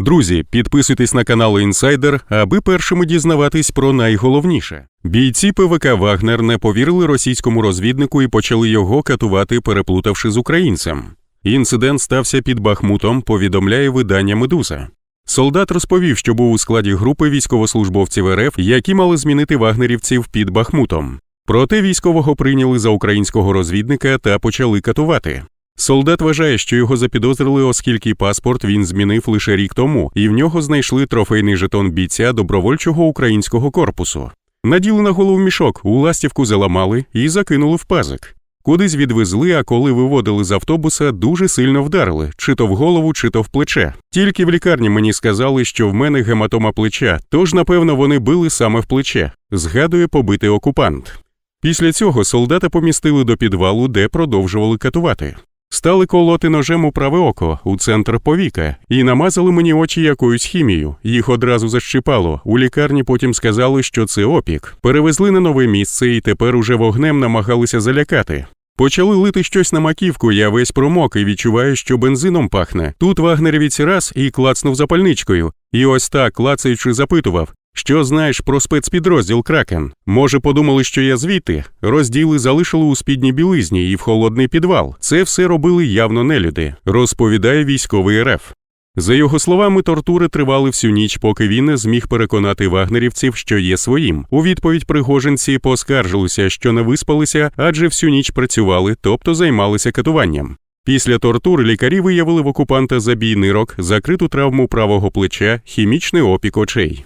Друзі, підписуйтесь на канал Інсайдер, аби першими дізнаватись про найголовніше. Бійці ПВК Вагнер не повірили російському розвіднику і почали його катувати, переплутавши з українцем. Інцидент стався під Бахмутом, повідомляє видання Медуза. Солдат розповів, що був у складі групи військовослужбовців РФ, які мали змінити вагнерівців під Бахмутом. Проте військового прийняли за українського розвідника та почали катувати. Солдат вважає, що його запідозрили, оскільки паспорт він змінив лише рік тому, і в нього знайшли трофейний жетон бійця добровольчого українського корпусу. Наділи на голову мішок, у ластівку заламали і закинули в пазик. Кудись відвезли, а коли виводили з автобуса, дуже сильно вдарили, чи то в голову, чи то в плече. Тільки в лікарні мені сказали, що в мене гематома плеча, тож, напевно, вони били саме в плече, згадує побитий окупант. Після цього солдата помістили до підвалу, де продовжували катувати. Стали колоти ножем у праве око, у центр повіка, і намазали мені очі якоюсь хімією. Їх одразу защипало. У лікарні потім сказали, що це опік. Перевезли на нове місце і тепер уже вогнем намагалися залякати. Почали лити щось на маківку, я весь промок і відчуваю, що бензином пахне. Тут вагнерівець раз і клацнув запальничкою. І ось так, клацаючи, запитував. Що знаєш про спецпідрозділ Кракен? Може, подумали, що я звідти? Розділи залишили у спідній білизні і в холодний підвал. Це все робили явно нелюди, розповідає військовий РФ. За його словами, тортури тривали всю ніч, поки він не зміг переконати вагнерівців, що є своїм. У відповідь пригожинці поскаржилися, що не виспалися, адже всю ніч працювали, тобто займалися катуванням. Після тортур лікарі виявили в окупанта забій нирок, закриту травму правого плеча, хімічний опік очей.